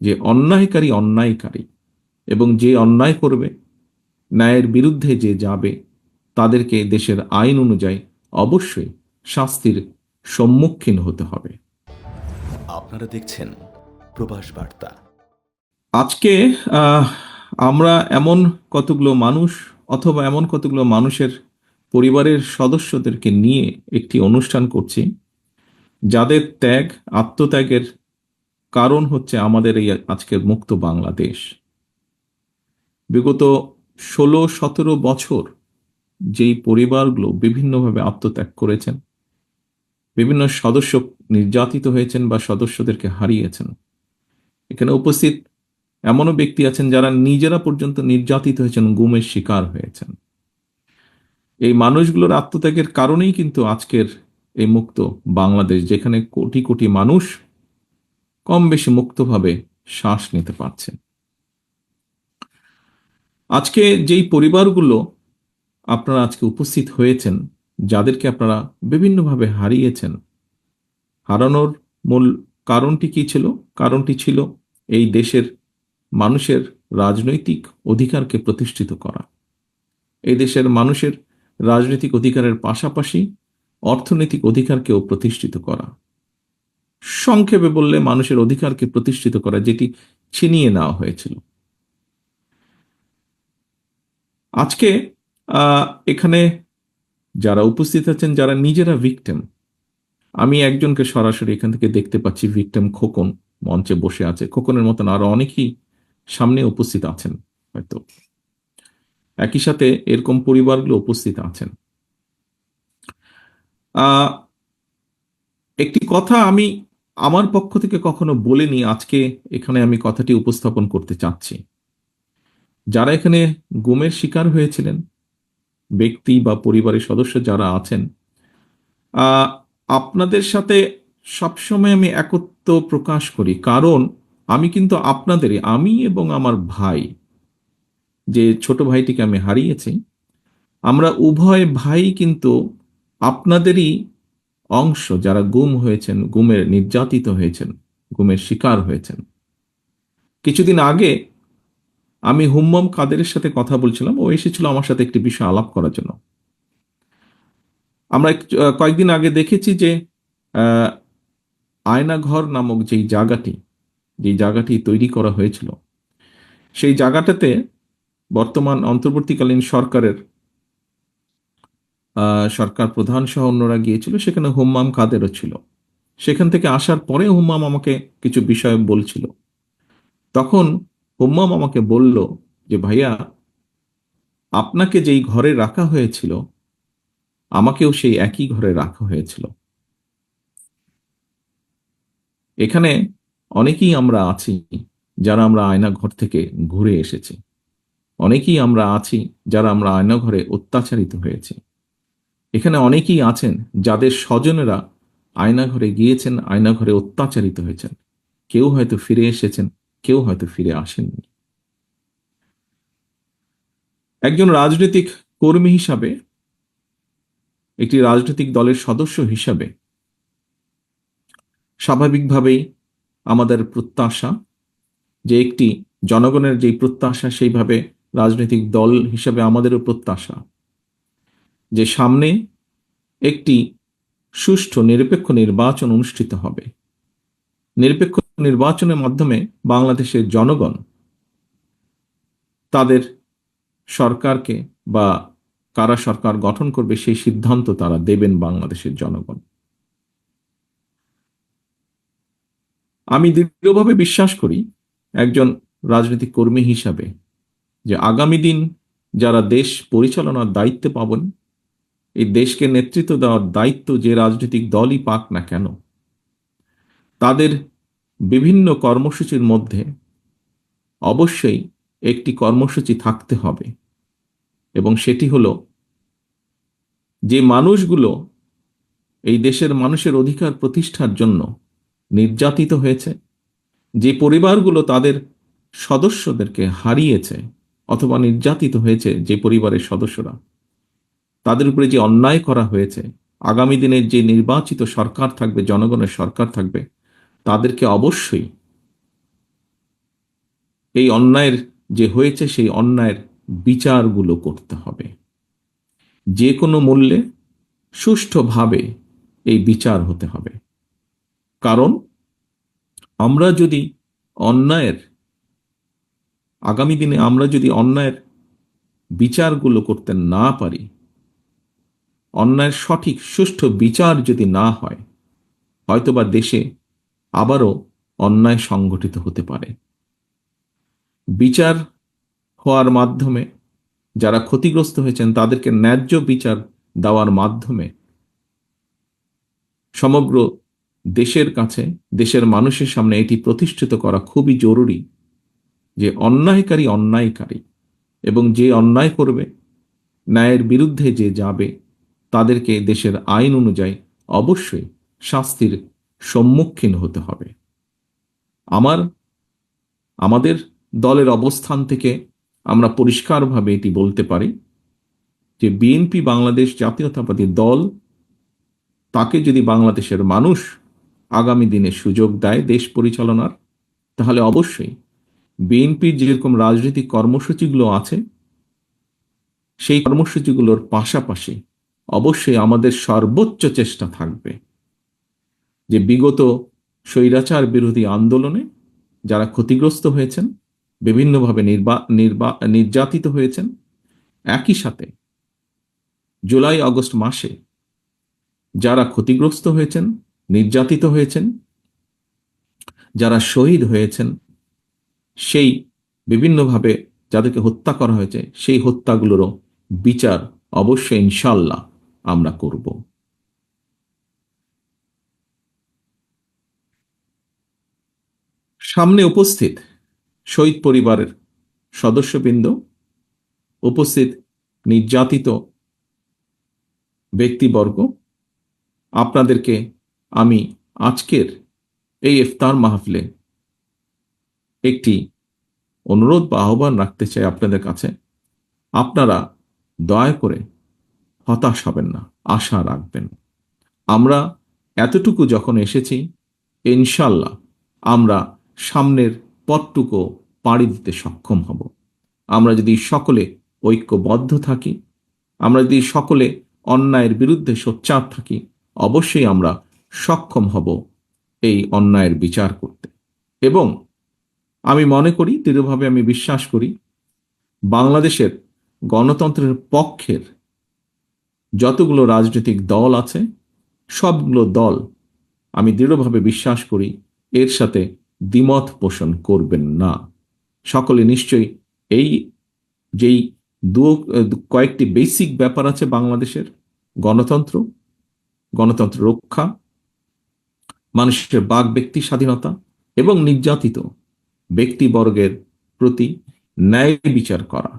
যে অন্যায়কারী অন্যায়কারী এবং যে অন্যায় করবে ন্যায়ের বিরুদ্ধে যে যাবে তাদেরকে দেশের আইন অনুযায়ী অবশ্যই শাস্তির সম্মুখীন হতে হবে। আপনারা দেখছেন প্রবাস বার্তা। আজকে আহ, আমরা এমন কতগুলো মানুষ অথবা এমন কতগুলো মানুষের পরিবারের সদস্যদেরকে নিয়ে একটি অনুষ্ঠান করছি যাদের ত্যাগ আত্মত্যাগের কারণ হচ্ছে আমাদের এই আজকের মুক্ত বাংলাদেশ। বিগত ষোলো, সতেরো বছর যেই পরিবারগুলো বিভিন্নভাবে আত্মত্যাগ করেছেন, বিভিন্ন সদস্য নির্যাতিত হয়েছেন বা সদস্যদেরকে হারিয়েছেন, এখানে উপস্থিত এমনও ব্যক্তি আছেন যারা নিজেরা পর্যন্ত নির্যাতিত হয়েছেন, গুমের শিকার হয়েছেন। এই মানুষগুলোর আত্মত্যাগের কারণেই কিন্তু আজকের এই মুক্ত বাংলাদেশ, যেখানে কোটি কোটি মানুষ কম বেশি মুক্তভাবে শ্বাস নিতে পারছে। আজকে যেই পরিবারগুলো আপনারা আজকে উপস্থিত হয়েছেন, যাদেরকে আপনারা বিভিন্নভাবে হারিয়েছেন, হারানোর মূল কারণটি কি ছিল? কারণটি ছিল এই দেশের মানুষের রাজনৈতিক অধিকারকে প্রতিষ্ঠিত করা। এই দেশের মানুষের রাজনৈতিক অধিকারের পাশাপাশি অর্থনৈতিক অধিকারকেও প্রতিষ্ঠিত করা। সংক্ষেপে বললে মানুষের অধিকারকে প্রতিষ্ঠিত করা, যেটি ছিনিয়ে নেওয়া হয়েছিল। আজকে এখানে যারা উপস্থিত আছেন, যারা নিজেরা ভিকটেম আমি একজনকে সরাসরি এখান থেকে দেখতে পাচ্ছি ভিকটেম খোকন মঞ্চে বসে আছে। খোকনের মতন আরও অনেকেই সামনে উপস্থিত আছেন, হয়তো। একই সাথে এরকম পরিবারগুলো উপস্থিত আছেন। একটি কথা আমি আমার পক্ষ থেকে কখনো বলিনি আজকে এখানে আমি কথাটি উপস্থাপন করতে চাচ্ছি। যারা এখানে গুমের শিকার হয়েছিলেন, ব্যক্তি বা পরিবারের সদস্য যারা আছেন আপনাদের সাথে সবসময় আমি একত্ব প্রকাশ করি। কারণ আমি কিন্তু আপনাদেরই, আমি এবং আমার ভাই, যে ছোট ভাইটিকে আমি হারিয়েছি, আমরা উভয় ভাই কিন্তু আপনাদেরই অংশ যারা গুম হয়েছেন, গুমের নির্যাতিত হয়েছেন, গুমের শিকার হয়েছেন। কিছুদিন আগে আমি হুম্মম কাদেরের সাথে কথা বলছিলাম, ও এসেছিল আমার সাথে একটি বিষয় আলাপ করার জন্য। আমরা কয়েকদিন আগে দেখেছি যে আয়নাঘর নামক যেই জায়গাটি যেই জায়গাটি তৈরি করা হয়েছিল, সেই জায়গাটাতে বর্তমান অন্তর্বর্তীকালীন সরকারের সরকার প্রধান সহ অন্যরা গিয়েছিল, সেখানে হুম্মাম কাদেরও ছিল। সেখান থেকে আসার পরে হুম্মাম আমাকে কিছু বিষয় বলছিল। তখন হুম্মাম আমাকে বলল যে, ভাইয়া, আপনাকে যেই ঘরে রাখা হয়েছিল, আমাকেও সেই একই ঘরে রাখা হয়েছিল। এখানে অনেকেই আমরা আছি যারা আমরা আয়না ঘর থেকে ঘুরে এসেছি। অনেকেই আমরা আছি যারা আমরা আয়না ঘরে অত্যাচারিত হয়েছি। এখানে অনেকেই আছেন যাদের স্বজনেরা আয়না ঘরে গিয়েছেন আয়না ঘরে অত্যাচারিত হয়েছেন। কেউ হয়তো ফিরে এসেছেন, কেউ হয়তো ফিরে আসেননি। একজন রাজনৈতিক কর্মী হিসাবে, একটি রাজনৈতিক দলের সদস্য হিসাবে স্বাভাবিকভাবেই আমাদের প্রত্যাশা যে একটি জনগণের যেই প্রত্যাশা, সেইভাবে রাজনৈতিক দল হিসাবে আমাদেরও প্রত্যাশা। যে সামনে একটি সুষ্ঠু নিরপেক্ষ নির্বাচন অনুষ্ঠিত হবে। নিরপেক্ষ নির্বাচনের মাধ্যমে বাংলাদেশের জনগণ তাদের সরকারকে বা কারা সরকার গঠন করবে সেই সিদ্ধান্ত তারা দেবেন বাংলাদেশের জনগণ। আমি দৃঢ়ভাবে বিশ্বাস করি একজন রাজনৈতিক কর্মী হিসাবে যে আগামী দিন যারা দেশ পরিচালনার দায়িত্বে পাবেন এই দেশকে নেতৃত্ব দেওয়ার দায়িত্ব যে রাজনৈতিক দলই পাক না কেন, তাদের বিভিন্ন কর্মসূচির মধ্যে অবশ্যই একটি কর্মসূচি থাকতে হবে এবং সেটি হলো যে মানুষগুলো এই দেশের মানুষের অধিকার প্রতিষ্ঠার জন্য নির্যাতিত হয়েছে, যে পরিবারগুলো তাদের সদস্যদেরকে হারিয়েছে অথবা নির্যাতিত হয়েছে যে পরিবারের সদস্যরা। তাদের উপরে যে অন্যায় করা হয়েছে, আগামী দিনের যে নির্বাচিত সরকার থাকবে, জনগণের সরকার থাকবে, তাদেরকে অবশ্যই এই অন্যায়ের যে হয়েছে, সেই অন্যায়ের বিচারগুলো করতে হবে। যে কোনো মূল্যে সুষ্ঠুভাবে এই বিচার হতে হবে। কারণ আমরা যদি অন্যায়ের, আগামী দিনে আমরা যদি অন্যায়ের বিচারগুলো করতে না পারি অন্যায়ের সঠিক সুষ্ঠু বিচার যদি না হয়, হয়তোবা দেশে আবারও অন্যায় সংগঠিত হতে পারে। বিচার হওয়ার মাধ্যমে যারা ক্ষতিগ্রস্ত হয়েছেন, তাদেরকে ন্যায্য বিচার দেওয়ার মাধ্যমে সমগ্র দেশের কাছে, দেশের মানুষের সামনে এটি প্রতিষ্ঠিত করা খুবই জরুরি যে অন্যায়কারী অন্যায়কারী এবং যে অন্যায় করবে, ন্যায়ের বিরুদ্ধে যে যাবে তাদেরকে দেশের আইন অনুযায়ী অবশ্যই শাস্তির সম্মুখীন হতে হবে। আমার, আমাদের দলের অবস্থান থেকে আমরা পরিষ্কারভাবে এটি বলতে পারি যে বিএনপি বাংলাদেশ জাতীয়তাবাদী দল তাকে যদি বাংলাদেশের মানুষ আগামী দিনে সুযোগ দেয় দেশ পরিচালনার, তাহলে অবশ্যই বিএনপির যেরকম রাজনৈতিক কর্মসূচিগুলো আছে, সেই কর্মসূচিগুলোর পাশাপাশি অবশ্যই আমাদের সর্বোচ্চ চেষ্টা থাকবে যে বিগত স্বৈরাচার বিরোধী আন্দোলনে যারা ক্ষতিগ্রস্ত হয়েছেন, বিভিন্নভাবে নির্বা নির্বা, নির্যাতিত হয়েছেন, একই সাথে জুলাই, আগস্ট মাসে যারা ক্ষতিগ্রস্ত হয়েছেন, নির্যাতিত হয়েছেন, যারা শহীদ হয়েছেন, সেই বিভিন্নভাবে যাদেরকে হত্যা করা হয়েছে, সেই হত্যাগুলোরও বিচার অবশ্যই ইনশাল্লাহ আমরা করব। সামনে উপস্থিত শহীদ পরিবারের সদস্যবৃন্দ, উপস্থিত নির্যাতিত ব্যক্তিবর্গ, আপনাদেরকে আমি আজকের এই ইফতার মাহফিলে একটি অনুরোধ বা আহ্বান রাখতে চাই আপনাদের কাছে। আপনারা দয়া করে হতাশ হবেন না, আশা রাখবেন। আমরা এতটুকু যখন এসেছি ইনশাল্লাহ আমরা সামনের পথটুকু পাড়ি দিতে সক্ষম হব। আমরা যদি সকলে ঐক্যবদ্ধ থাকি, আমরা যদি সকলে অন্যায়ের বিরুদ্ধে সোচ্চার থাকি, অবশ্যই আমরা সক্ষম হব এই অন্যায়ের বিচার করতে। এবং আমি মনে করি, দৃঢ়ভাবে আমি বিশ্বাস করি, বাংলাদেশের গণতন্ত্রের পক্ষের যতগুলো রাজনৈতিক দল আছে, সবগুলো দল আমি দৃঢ়ভাবে বিশ্বাস করি এর সাথে দ্বিমত পোষণ করবেন না। সকলে নিশ্চয়ই এই যেই দু, কয়েকটি বেসিক ব্যাপার আছে বাংলাদেশের, গণতন্ত্র গণতন্ত্র রক্ষা, মানুষের বাক ব্যক্তি স্বাধীনতা এবং নির্যাতিত ব্যক্তিবর্গের প্রতি ন্যায় বিচার করা।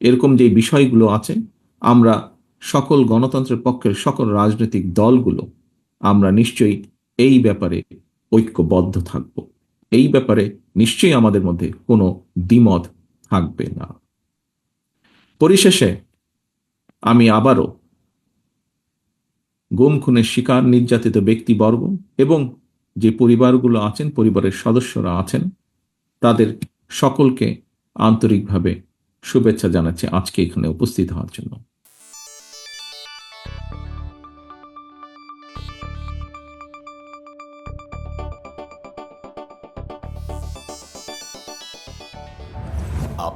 এরকম যে বিষয়গুলো আছে, আমরা সকল গণতন্ত্রের পক্ষের সকল রাজনৈতিক দলগুলো, আমরা নিশ্চয়ই এই ব্যাপারে ঐক্যবদ্ধ থাকব। এই ব্যাপারে নিশ্চয়ই আমাদের মধ্যে কোনো দ্বিমত থাকবে না। পরিশেষে আমি আবারও গুম খুনের শিকার নির্যাতিত ব্যক্তিবর্গ এবং যে পরিবারগুলো আছেন, পরিবারের সদস্যরা আছেন, তাদের সকলকে আন্তরিকভাবে শুভেচ্ছা জানাচ্ছি আজকে এখানে উপস্থিত হওয়ার জন্য।